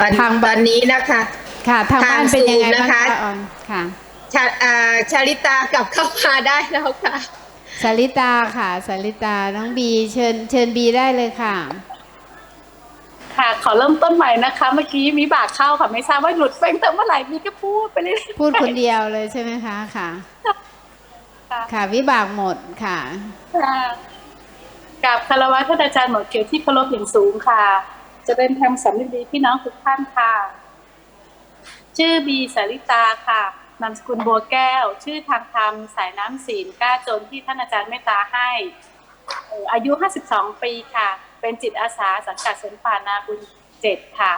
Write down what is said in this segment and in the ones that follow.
ตอนทางตอนนี้นะคะ ค่ะ ทางบ้านเป็นยังไงบ้างทางคะ Zoom นะคะออนค่ะชาอ่าชาลิตากลับเข้ามาได้แล้วค่ะสาริตาค่ะสาริตาน้องบีเชิญเชิญบีได้เลยค่ะ ค่ะ ขอเริ่มต้นใหม่นะคะ เมื่อกี้มีบากเข้าค่ะไม่ทราบว่าหลุดเฟ้งแต่เมื่อไหร่มีก็พูดไปเลยพูดคนเดียวเลยใช่ไหมคะค่ะ ค่ะวิบากหมดค่ะกับคารวะท่านอาจารย์หมอเขียวที่เคารพอย่างสูงค่ะ จะเป็นทำสำนึกดีพี่น้องทุกท่านค่ะ ชื่อบีสาริตาค่ะนามสกุลบัวแก้ว ชื่อทางธรรมสายน้ำศีลกล้าจนที่ท่านอาจารย์เมตตาให้อายุ 52 ปีค่ะ เป็นจิตอาสาสังกัดสวนป่านาบุญเจ็ดค่ะ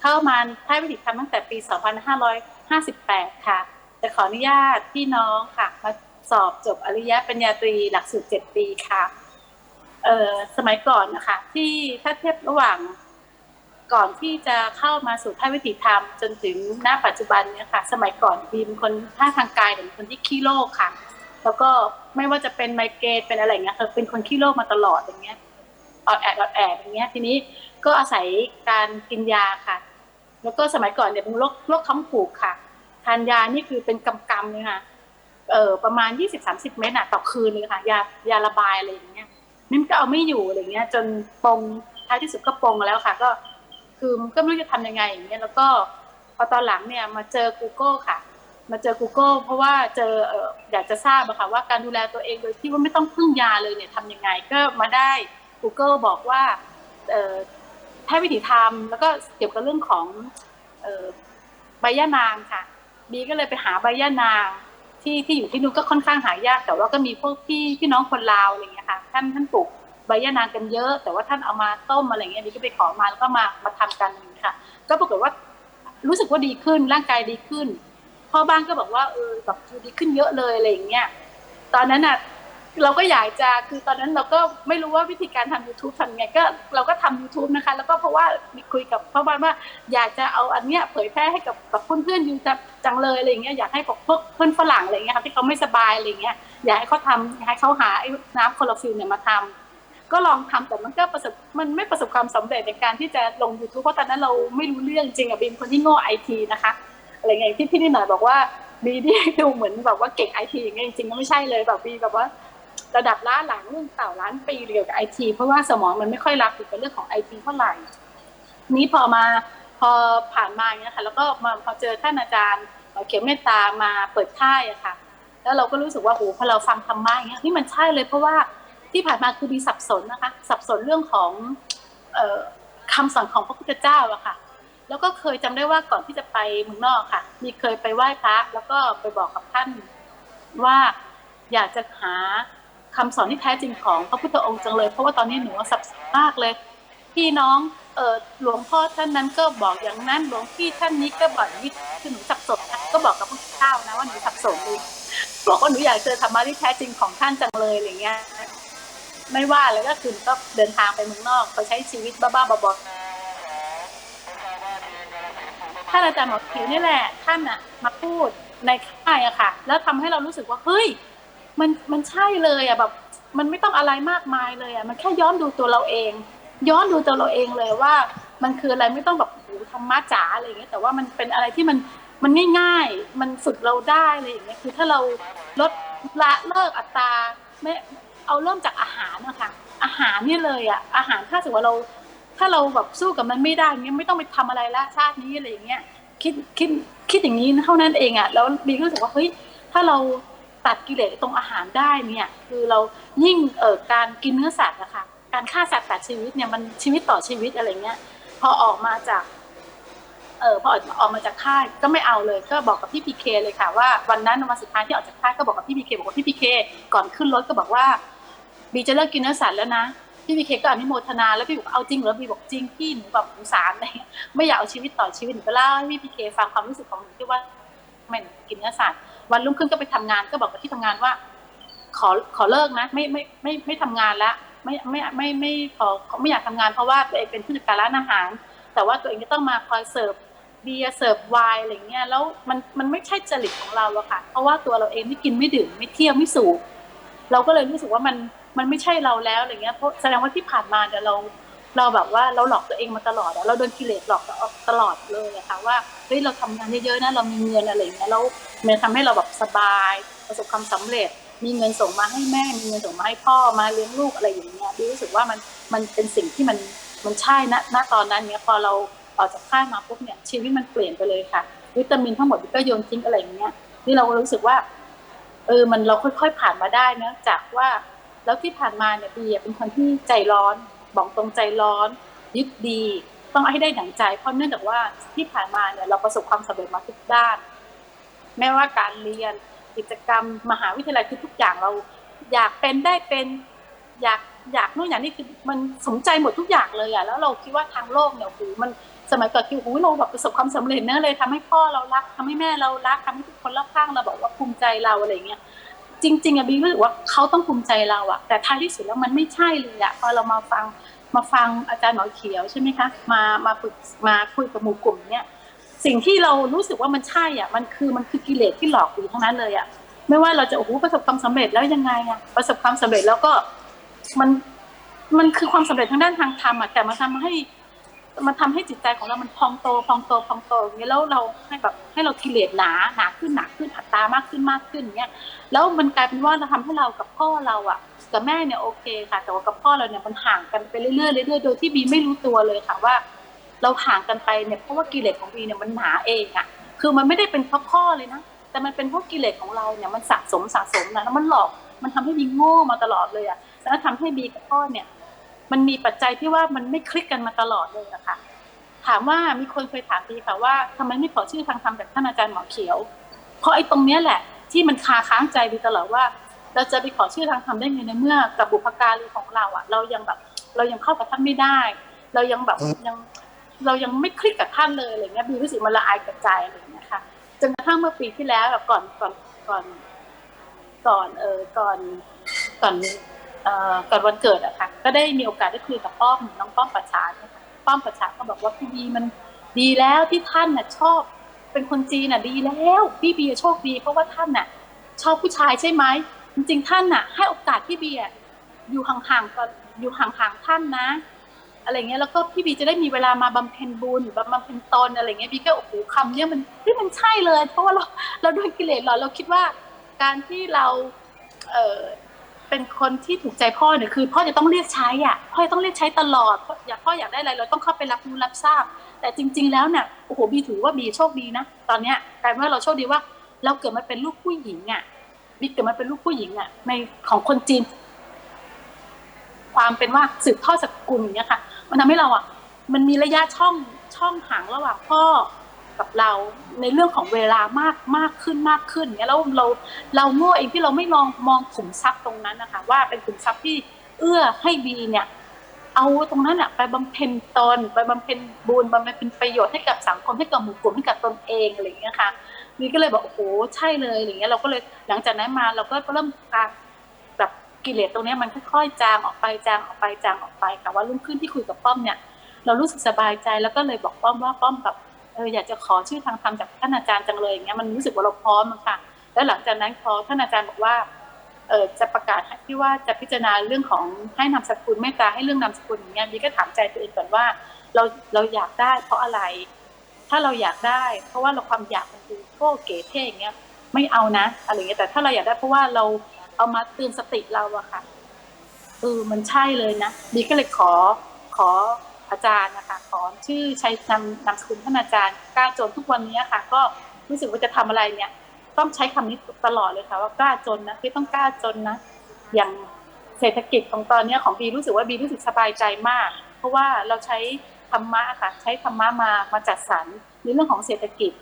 เข้ามาให้วิถีธรรมตั้งแต่ปี 2558 ค่ะ จะขออนุญาตพี่น้องค่ะมาสอบจบอริยปริญญาตรีหลักสูตร 7 ปีค่ะ เออสมัยก่อนนะคะที่ถ้าเทียบระหว่าง ก่อนที่จะเข้ามาสู่ท่าวิถีธรรม จนถึงณปัจจุบันเนี่ยค่ะ สมัยก่อนบีเป็นคนท่าทางกายเป็นคนที่ขี้โรคค่ะ แล้วก็ไม่ว่าจะเป็นไมเกรนเป็นอะไรเงี้ยคือเป็นคนขี้โรคมาตลอดอย่างเงี้ยออดแอดออดแอดอย่างเงี้ยทีนี้ก็อาศัยการกินยาค่ะ แล้วก็สมัยก่อนเนี่ยเป็นโรคโรคท้องผูกค่ะ ทานยานี่คือเป็นกำกำเลยค่ะเออประมาณ20-30เม็ดอะต่อคืนเลยค่ะ ยายาระบายอะไรอย่างเงี้ยนี่มันก็เอาไม่อยู่อะไรเงี้ย จนปงท้ายที่สุดก็ปงแล้วค่ะ ก็ คือมันก็ไม่รู้จะทำยังไงอย่างเงี้ยแล้วก็พอตอนหลังเนี่ยมาเจอ Google ค่ะ มาเจอ Google เพราะว่าเจอเอออยากจะทราบอะค่ะว่าการดูแลตัวเองโดยที่ว่าไม่ต้องพึ่งยาเลยเนี่ยทำยังไงก็มาได้ Google บอกว่าเออแพทย์วิถีธรรมแล้วก็เกี่ยวกับเรื่องของเออใบย่านางค่ะบีก็เลยไปหาใบย่านางที่ที่อยู่ที่นู่นก็ค่อนข้างหายากแต่ว่าก็มีพวกพี่พี่น้องคนลาวอะไรอย่างเงี้ยค่ะท่านท่านปลูก ใบยะนางกันเยอะ แต่ว่าท่านเอามาต้มอะไรเงี้ยดีก็ไปขอมาแล้วก็มามาทำกันค่ะ ก็ปรากฏว่ารู้สึกว่าดีขึ้นร่างกายดีขึ้นพ่อบ้านก็บอกว่าเออแบบดีขึ้นเยอะเลยอะไรอย่างเงี้ยตอนนั้นอะเราก็อยากจะคือตอนนั้นเราก็ไม่รู้ว่าวิธีการทำ YouTube ทำไงก็เราก็ทำ YouTube นะคะ แล้วก็เพราะว่ามีคุยกับพ่อบ้านว่า อยากจะเอาอันเนี้ยเผยแพร่ให้กับกับเพื่อนๆอยู่จังจังเลยอะไรอย่างเงี้ยอยากให้พวกเพื่อนฝรั่งอะไรเงี้ยค่ะที่เขาไม่สบายอะไรเงี้ยอยากให้เขาทำอยากให้เขาหาไอ้น้ำคลอโรฟิลเนี่ยมาทำ ก็ลองทำแต่มันก็ประสบมันไม่ประสบความสำเร็จในการที่จะลง YouTube เพราะตอนนั้นเราไม่รู้เรื่องจริงอะบีมคนที่โง่ไอทีนะคะอะไรเงี้ยที่พี่นี่หน่อยบอกว่าบีนี่ดูเหมือนแบบว่าเก่งไอทีอย่างเงี้ยจริงๆก็ไม่ใช่เลยแบบบีแบบว่าระดับล้านหลังรุ่นเต่าล้านปีเกี่ยวกับไอทีเพราะว่าสมองมันไม่ค่อยรับเกี่กับเรื่องของไอทีเท่าไหร่นี้พอมาพอผ่านมาเนี่ยค่ะแล้วก็มาพอเจอท่านอาจารย์เอ่อเขียวเมตตามาเปิดค่ายอะค่ะ แล้วเราก็รู้สึกว่าโหพอเราฟังธรรมะอย่างเงี้ยนี่มันใช่เลยเพราะว่า ที่ผ่านมาคือมีสับสนนะคะ สับสนเรื่องของออคำสอนของพระพุทธเจ้าอะค่ะ แล้วก็เคยจำได้ว่าก่อนที่จะไปเมืองนอกค่ะ มีเคยไปไหว้พระ แล้วก็ไปบอกกับท่านว่าอยากจะหาคำสอนที่แท้จริงของพระพุทธองค์จังเลย เพราะว่าตอนนี้หนูสับสนมากเลย พี่น้องเออหลวงพ่อท่านนั้นก็บอกอย่างนั้นหลวงพี่ท่านนี้ก็บอกนี้คือหนูสับสนนะก็บอกกับพระพุทธเจ้านะว่าหนูสับสนเลยบอกว่าหนูอยากเจอธรรมะที่แท้จริงของท่านจังเลยอะไรเงี้ย ไม่ว่าเลยก็คือก็เดินทางไปเมืองนอกไปใช้ชีวิตบ้าๆบอๆท่านอาจารย์หมอผิวนี่แหละ ท่านอะมาพูดในค่ายอะค่ะ แล้วทำให้เรารู้สึกว่าเฮ้ยมันมันใช่เลยอะแบบ มันไม่ต้องอะไรมากมายเลยอะมันแค่ย้อนดูตัวเราเอง ย้อนดูตัวเราเองเลยว่า มันคืออะไรไม่ต้องแบบโอ้ธรรมะจ๋าอะไรอย่างเงี้ยแต่ว่ามันเป็นอะไรที่มันมันง่าย ๆ มันฝึกเราได้อะไรอย่างเงี้ยคือถ้าเราลดละเลิกอัตราไม่ เอาเริ่มจากอาหารนะคะอาหารนี่เลยอะอาหารถ้าสมมติว่าเรา ถ้าเราแบบสู้กับมันไม่ได้เงี้ยไม่ต้องไปทำอะไรละชาตินี้อะไรอย่างเงี้ยคิดคิดคิดอย่างนี้เท่านั้นเองอะแล้วบีก็รู้สึกว่าเฮ้ยถ้าเราตัดกิเลสตรงอาหารได้เนี่ยคือเรายิ่งเอ่อการกินเนื้อสัตว์นะคะการฆ่าสัตว์ตัดชีวิตเนี่ยมันชีวิตต่อชีวิตอะไรเงี้ยพอออกมาจากเออพอออกออกมาจากค่ายก็ไม่เอาเลยก็บอกกับพี่พีเคเลยค่ะว่าวันนั้นวันสุดท้ายที่ออกจากค่ายก็บอกกับพี่พีเคบอกว่าพี่พีเคก่อนขึ้นรถก็บอกว่า บีจะเลิกกินเนื้อสัตว์แล้วนะพี่พีเคก็อนุโมทนาแล้วพี่บอกเอาจริงเหรอบีบอกจริงพี่หนูแบบสงสารเงี้ยไม่อยากเอาชีวิตต่อชีวิตหนูก็เล่าให้พี่พีเคฟังความรู้สึกของหนูที่ว่าไม่กินเนื้อสัตว์วันรุ่งขึ้นก็ไปทำงานก็บอกกับที่ทำงานว่า ขอขอเลิกนะ ไม่ไม่ไม่ไม่ทำงานละไม่ไม่ไม่ไม่ขอไม่อยากทำงานเพราะว่าตัวเองเป็นผู้จัดการร้านอาหาร แต่ว่าตัวเองจะต้องมาคอยเสิร์ฟเบียร์เสิร์ฟไวน์อะไรเงี้ยแล้วมันมันไม่ใช่จริตของเราอะค่ะ เพราะว่าตัวเราเองไม่กินไม่ดื่มไม่เที่ยวไม่สูบเราก็เลยรู้สึกว่ามัน มันไม่ใช่เราแล้วอะไรเงี้ยเพราะแสดงว่าที่ผ่านมาเนี่ยเราเราแบบว่าเราหลอกตัวเองมาตลอดอะเราโดนกิเลสหลอกตลอดเลยอะค่ะว่าเฮ้ยเราทำงานเยอะๆนะเรามีเงินอะไรเงี้ยแล้วมันทำให้เราแบบสบาย ประสบความสำเร็จ มีเงินส่งมาให้แม่ มีเงินส่งมาให้พ่อมาเลี้ยงลูกอะไรอย่างเงี้ยบีรู้สึกว่ามันมันเป็นสิ่งที่มันมันใช่นะณตอนนั้นเนี้ยพอเราออกจากค่ายมาปุ๊บเนี่ยชีวิตมันเปลี่ยนไปเลยค่ะ วิตามินทั้งหมดก็โยนทิ้งอะไรอย่างเงี้ยนี่เรารู้สึกว่าเออมันเราค่อยๆผ่านมาได้นะจากว่า แล้วที่ผ่านมาเนี่ยบีเป็นคนที่ใจร้อน บอกตรงใจร้อน ยึดดี ต้องให้ได้ดั่งใจ เพราะเนื่องจากว่าที่ผ่านมาเนี่ยเราประสบความสำเร็จมาทุกด้าน แม้ว่าการเรียนกิจกรรมมหาวิทยาลัยคือทุกอย่างเรา อยากเป็นได้เป็นอยากอยากนู่นอย่างนี้คือมันสมใจหมดทุกอย่างเลยอะแล้วเราคิดว่าทางโลกเนี่ยโอ้โหมันสมัยก่อนคือโอ้โหเราแบบประสบความสำเร็จเนอะเลยทำให้พ่อเรารักทำให้แม่เรารักทำให้ทุกคนรอบข้างเราบอกว่าภูมิใจเราอะไรเงี้ย จริงๆอะบีรู้สึกว่าเขาต้องภูมิใจเราอะแต่ท้ายที่สุดแล้วมันไม่ใช่เลยอะพอเรามาฟังมาฟังอาจารย์หมอเขียวใช่ไหมคะมามาฝึกมาคุยกับหมู่กลุ่มเนี่ยสิ่งที่เรารู้สึกว่ามันใช่อะมันคือมันคือกิเลสที่หลอกอยู่ทั้งนั้นเลยอะไม่ว่าเราจะโอ้โหประสบความสำเร็จแล้วยังไงอะประสบความสำเร็จแล้วก็มันมันคือความสำเร็จทางด้านทางธรรมอะแต่มาทำให้ มันทำให้จิตใจของเรามันพองโตพองโตพองโตอย่างเงี้ยแล้วเราให้แบบให้เรากิเลสหนาหนาขึ้นหนาขึ้นอัตตามากขึ้นมากขึ้นอย่างเงี้ยแล้วมันกลายเป็นว่าเราทำให้เรากับพ่อเราอะกับแม่เนี่ยโอเคค่ะ แต่ว่ากับพ่อเราเนี่ยมันห่างกันไปเรื่อยๆเรื่อยๆโดยที่บีไม่รู้ตัวเลยค่ะว่า เราห่างกันไปเนี่ยเพราะว่ากิเลสของบีเนี่ยมันหนาเองอะคือมันไม่ได้เป็นเพราะพ่อเลยนะแต่มันเป็นเพราะกิเลสของเราเนี่ยมันสะสมสะสมนะแล้วมันหลอกมันทำให้บีโง่มาตลอดเลยอะแล้วทำให้บีกับพ่อเนี่ย มันมีปัจจัยที่ว่ามันไม่คลิกกันมาตลอดเลยอะค่ะ ถามว่ามีคนเคยถามดีค่ะว่าทำไมไม่ขอชื่อทางธรรมจากท่านอาจารย์หมอเขียว เพราะไอ้ตรงเนี้ยแหละ ที่มันคาค้างใจดีตลอดว่า เราจะไปขอชื่อทางธรรมได้ไงในเมื่อกับบุพการีของเราอะเรายังแบบเรายังเข้ากับท่านไม่ได้ เรายังแบบยังเรายังไม่คลิกกับท่านเลยอะไรเงี้ยบีรู้สึกมันละอายกับใจอะไรเงี้ยค่ะจนกระทั่งเมื่อปีที่แล้วแบบก่อนก่อนก่อนก่อนเออก่อนก่อนเอ่อ ก่อนวันเกิดอะค่ะ ก็ได้มีโอกาสได้คุยกับป้อมน้องป้อมประชาเนี่ยค่ะป้อมประชาก็บอกว่าพี่บีมันดีแล้วที่ท่านน่ะชอบ เป็นคนจีนน่ะดีแล้วพี่บีโชคดีเพราะว่าท่านน่ะ ชอบผู้ชายใช่ไหมจริงๆท่านน่ะ ให้โอกาสพี่บีอยู่ห่างๆก่อนอยู่ห่างๆท่านนะ อะไรเงี้ยแล้วก็พี่บีจะได้มีเวลามาบำเพ็ญบุญบำเพ็ญตนอะไรเงี้ยบีก็โอ้โหคำเนี้ยมันเฮ้ยมันใช่เลย เพราะว่าเราเราโดนกิเลสหลอเราคิดว่า การที่เราเออ เป็นคนที่ถูกใจพ่อเนี่ยคือ พ่อจะต้องเรียกใช้อะพ่อจะต้องเรียกใช้ตลอดอยากพ่ออยากได้อะไรเราต้องเข้าไปรับรู้รับทราบ แต่จริง ๆ แล้วเนี่ยโอ้โหบีถือว่าบีโชคดีนะตอนเนี้ยกลายเป็นว่าเราโชคดีว่า เราเกิดมาเป็นลูกผู้หญิงอะบีเกิดมาเป็นลูกผู้หญิงอะในของคนจีน ความเป็นว่าสืบทอดสกุลอย่างเงี้ยค่ะ มันทำให้เราอะมันมีระยะช่องช่องห่างระหว่างพ่อ กับเราในเรื่องของเวลามากมากขึ้นมากขึ้นเนี่ยแล้วเราเราโง่เองที่เราไม่ลองมองขุมทรัพย์ตรงนั้นนะคะ ว่าเป็นขุมทรัพย์ที่เอื้อให้บีเนี่ยเอาตรงนั้นอะไปบำเพ็ญตนไปบำเพ็ญบุญบำเพ็ญประโยชน์ให้กับสังคมให้กับหมู่กลุ่มให้กับตนเองอะไรอย่างเงี้ยค่ะนี่ก็เลยบอกโอ้โหใช่เลยอย่างเงี้ยเราก็เลยหลังจากนั้นมาเราก็เริ่มการแบบกิเลสตรงนี้มันค่อยๆจางออกไปจางออกไปจางออกไปค่ะว่ารุ่งขึ้นที่คุยกับป้อมเนี่ย เรารู้สึกสบายใจแล้วก็เลยบอกป้อมว่าป้อมแบบ เอออยากจะขอชื่อทางธรรมจากท่านอาจารย์จังเลยอย่างเงี้ยมันรู้สึกว่าเราพร้อมอะค่ะ แล้วหลังจากนั้นพอท่านอาจารย์บอกว่าเออจะประกาศที่ว่าจะพิจารณาเรื่องของให้นามสกุลเมตตาให้เรื่องนามสกุลอย่างเงี้ยบีก็ถามใจตัวเองก่อนว่าเราเราอยากได้เพราะอะไร ถ้าเราอยากได้ เพราะว่าเราความอยากมันคือโก้เก๋เท่อย่างเงี้ยไม่เอานะอะไรเงี้ยแต่ถ้าเราอยากได้เพราะว่าเราเอามาเตือนสติเราอะค่ะเออมันใช่เลยนะบีก็เลยขอขอ อาจารย์นะคะขอชื่อใช้นามนามสกุลท่านอาจารย์กล้าจนทุกวันนี้ค่ะ ก็รู้สึกว่าจะทำอะไรเนี่ย ต้องใช้คำนี้ตลอดเลยค่ะ ว่ากล้าจนนะพี่ต้องกล้าจนนะ อย่างเศรษฐกิจของตอนนี้ของบีรู้สึกว่าบีรู้สึกสบายใจมาก เพราะว่าเราใช้ธรรมะค่ะ ใช้ธรรมะมามาจัดสรรในเรื่องของเศรษฐกิจ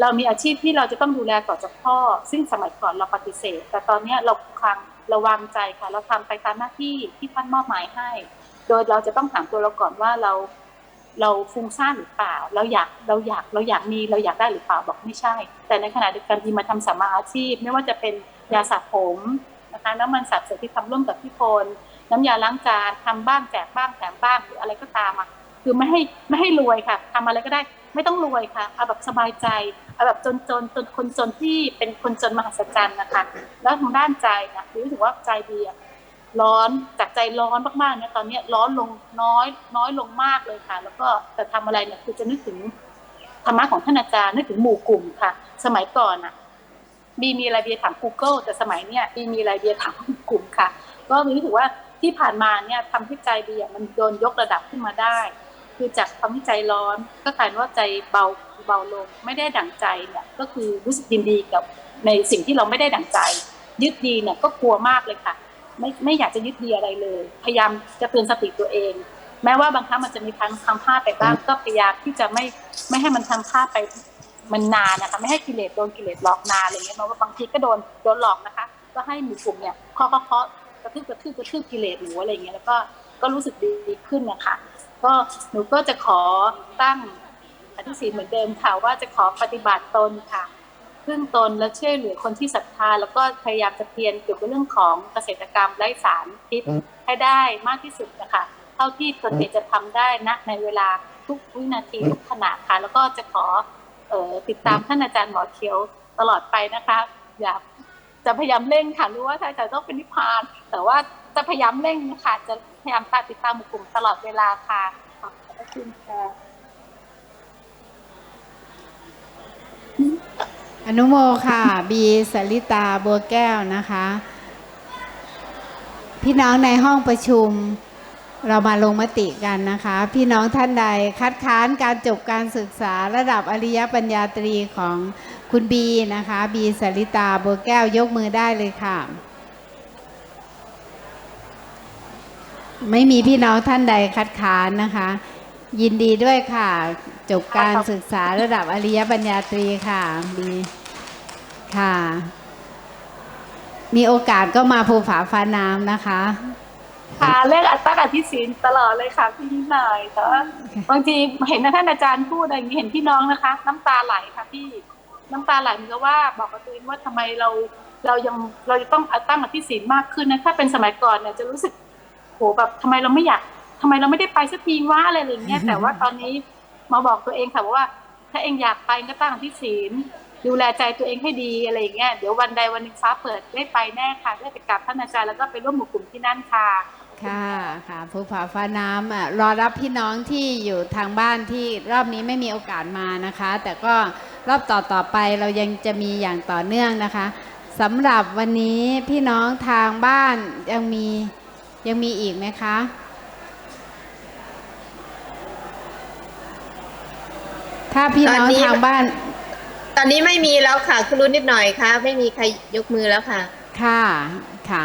เรามีอาชีพที่เราจะต้องดูแลต่อจากพ่อ ซึ่งสมัยก่อนเราปฏิเสธ แต่ตอนนี้เราคลังราวางใจค่ะ เราทำไปตามหน้าที่ที่ท่านมอบหมายให้ โดยเราจะต้องถามตัวเราก่อนว่าเราเราฟุ้งซ่านหรือเปล่า เราอยากเราอยากเราอยากมีเราอยากได้หรือเปล่าบอกไม่ใช่ แต่ในขณะเดียวกันที่มาทำสัมาอาชีพ ไม่ว่าจะเป็นยาสระผมนะคะน้ำมันสับเสริที่ทำร่วมกับพี่พลน้ำยาล้างจานทำบ้างแจกบ้างแถมบ้างหรืออะไรก็ตามอะคือไม่ให้ไม่ให้รวยค่ะทำอะไรก็ได้ไม่ต้องรวยค่ะเอาแบบสบายใจเอาแบบจนจนจนคนจนที่เป็นคนจนมหัศจรรย์นะคะ แล้วทางด้านใจนะรู้สึกว่าใจดีอะ ร้อนจากใจร้อนมากๆเนี่ยตอนนี้ร้อนลงน้อยน้อยลงมากเลยค่ะ แล้วก็แต่ทำอะไรเนี่ยคือจะนึกถึงธรรมะของท่านอาจารย์นึกถึงหมู่กลุ่มค่ะ สมัยก่อนอะบีมีอะไรเบียถาม Google แต่สมัยเนี้ยบีมีอะไรเบียถามหมู่กลุ่มค่ะ ก็มีรู้สึกว่าที่ผ่านมาเนี่ยทำให้ใจบีอะมันโดนยกระดับขึ้นมาได้ คือจากทำให้ใจร้อนก็กลายเป็นว่าใจเบาเบาลงไม่ได้ดั่งใจเนี่ยก็คือรู้สึกยินดีกับในสิ่งที่เราไม่ได้ดั่งใจ ยึดดีเนี่ยก็กลัวมากเลยค่ะ ไม่ไม่อยากจะยึดดีอะไรเลย พยายามจะเตือนสติตัวเอง แม้ว่าบางครั้งมันจะมีทางทำพลาดไปบ้างก็พยายามที่จะไม่ไม่ให้มันทำพลาดไปมันนานนะคะไม่ให้กิเลสโดนกิเลสหลอกนานอะไรเงี้ยเพราะว่าบางทีก็โดนโดนหลอกนะคะ ก็ให้หมู่กลุ่มเนี่ยเคาะเคาะเคาะกระทืบกระทืบกระทืบกิเลสหนูอะไรเงี้ยแล้วก็ก็รู้สึกดีขึ้นนะคะก็หนูก็จะขอตั้งอธิศีลเหมือนเดิมค่ะว่าจะขอปฏิบัติตนค่ะ พึ่งตนและช่วยเหลือคนที่ศรัทธา แล้วก็พยายามจะเพียรเกี่ยวกับเรื่องของเกษตรกรรมไร้สารพิษให้ได้มากที่สุดนะคะเท่าที่ตนเองจะทำได้นะในเวลาทุกวินาทีทุกขณะค่ะ แล้วก็จะขอเอ่อติดตามท่านอาจารย์หมอเขียวตลอดไปนะคะอย่าจะพยายามเร่งค่ะรู้ว่าท่านอาจารย์ต้องเป็นนิพพาน แต่ว่าจะพยายามเร่งค่ะจะพยายามตามติดตามหมู่กลุ่มตลอดเวลาค่ะขอบพระคุณค่ะ อนุโมค่ะ บีสลิตาบัวแก้วนะคะ พี่น้องในห้องประชุมเรามาลงมติกันนะคะ พี่น้องท่านใดคัดค้านการจบการศึกษาระดับอริยปัญญาตรีของคุณบีนะคะ บีสลิตาบัวแก้วยกมือได้เลยค่ะ ไม่มีพี่น้องท่านใดคัดค้านนะคะ ยินดีด้วยค่ะ จบการศึกษาระดับอริยปัญญาตรีค่ะบีค่ะ มีโอกาสก็มาภูผาฟ้าน้ำนะคะ ค่ะเรื่องอัตตาอธิศีลตลอดเลยค่ะพี่นิดหน่อยแต่ว่าบางทีเห็นท่านอาจารย์พูดอะไรอย่างนี้เห็นพี่น้องนะคะ น้ำตาไหลค่ะพี่น้ำตาไหลเหมือนกับว่าบอกกับตัวเองว่าทำไมเราเรายังเราจะต้องตั้งอธิศีลมากขึ้นนะถ้าเป็นสมัยก่อนเนี่ยจะรู้สึกโหแบบทำไมเราไม่อยาก ทำไมเราไม่ได้ไปสักทีว่าอะไรอย่างเงี้ยแต่ว่าตอนนี้มาบอกตัวเองค่ะว่า ถ้าเองอยากไปก็ตั้งอธิศีลดูแลใจตัวเองให้ดีอะไรอย่างเงี้ยเดี๋ยววันใดวันหนึ่งฟ้าเปิดได้ไปแน่ค่ะได้ไปกราบท่านอาจารย์แล้วก็ไปร่วมหมู่กลุ่มที่นั่นค่ะค่ะค่ะภูผาฟ้าน้ำอะรอรับพี่น้องที่อยู่ทางบ้านที่รอบนี้ไม่มีโอกาสมานะคะ แต่ก็รอบต่อต่อไปเรายังจะมีอย่างต่อเนื่องนะคะสำหรับวันนี้พี่น้องทางบ้านยังมียังมีอีกไหมคะ ถ้าพี่น้องตอนนี้ทางบ้าน ตอนนี้ไม่มีแล้วค่ะคุณรู้นิดหน่อยค่ะ ไม่มีใครยกมือแล้วค่ะ ค่ะค่ะ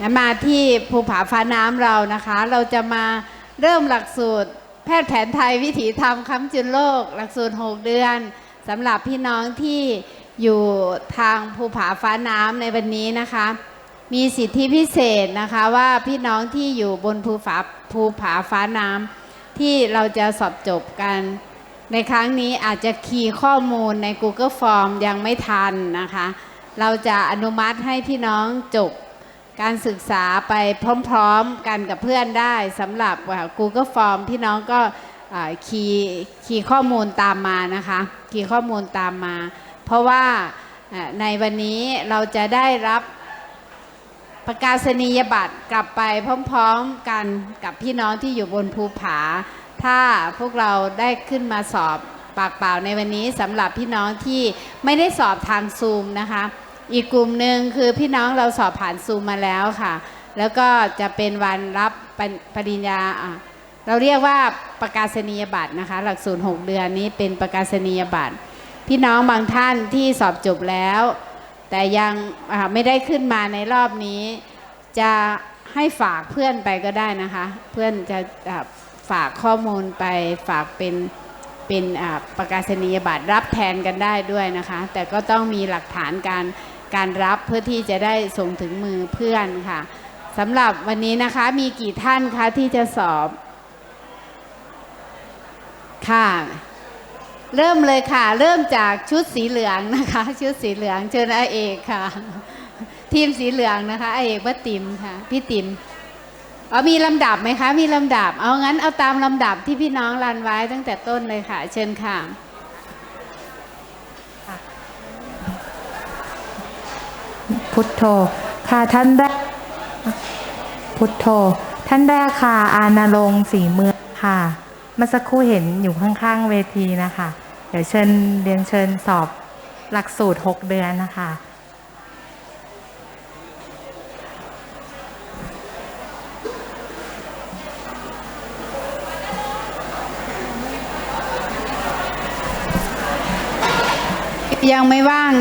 งั้นมาที่ภูผาฟ้าน้ำเรานะคะ เราจะมาเริ่มหลักสูตร แพทย์แผนไทยวิถีธรรมค้ำจุนโลก หลักสูตร 6 เดือนสำหรับพี่น้องที่อยู่ทางภูผาฟ้าน้ำในวันนี้นะคะ มีสิทธิพิเศษนะคะว่าพี่น้องที่อยู่บนภูผาภูผาฟ้าน้ำที่เราจะสอบจบกัน ในครั้งนี้อาจจะคีย์ข้อมูลใน Google Form ยังไม่ทันนะคะ เราจะอนุมัติให้พี่น้องจบการศึกษาไปพร้อมๆ กันกับเพื่อนได้สำหรับ Google Form พี่น้องก็คีย์คีย์ข้อมูลตามมานะคะ คีย์ข้อมูลตามมา เพราะว่าในวันนี้เราจะได้รับประกาศนียบัตรกลับไปพร้อมๆกันกับพี่น้องที่อยู่บนภูผา ถ้าพวกเราได้ขึ้นมาสอบปากเปล่าในวันนี้สำหรับพี่น้องที่ไม่ได้สอบทางซูมนะคะ อีกกลุ่มหนึ่งคือพี่น้องเราสอบผ่านซูมมาแล้วค่ะ แล้วก็จะเป็นวันรับปริปริญญาเราเรียกว่าประกาศนียบัตรนะคะ หลักสูตร 6 เดือนนี้เป็นประกาศนียบัตร พี่น้องบางท่านที่สอบจบแล้ว แต่ยังไม่ได้ขึ้นมาในรอบนี้ จะให้ฝากเพื่อนไปก็ได้นะคะ เพื่อนจะ ฝากข้อมูลไปฝากเป็นเป็นประกาศนียบัตรรับแทนกันได้ด้วยนะคะ แต่ก็ต้องมีหลักฐานการการรับเพื่อที่จะได้ส่งถึงมือเพื่อนค่ะสำหรับวันนี้นะคะมีกี่ท่านคะที่จะสอบค่ะ เริ่มเลยค่ะ เริ่มจากชุดสีเหลืองนะคะ ชุดสีเหลืองเชิญอาเอกค่ะ ทีมสีเหลืองนะคะอาเอกป้าติ๋มค่ะพี่ติ๋ม อ๋อมีลำดับไหมคะ มีลำดับ เอางั้นเอาตามลำดับที่พี่น้องรันไว้ตั้งแต่ต้นเลยค่ะ เชิญค่ะพุทโธ ค่ะท่านแรกพุทโธ ท่านแรกค่ะ อาณารงสีเมืองค่ะเมื่อสักครู่เห็นอยู่ข้างๆเวทีนะคะ เดี๋ยวเชิญเรียนเชิญสอบหลักสูตร 6 เดือนนะคะ ยังไม่ว่างนะ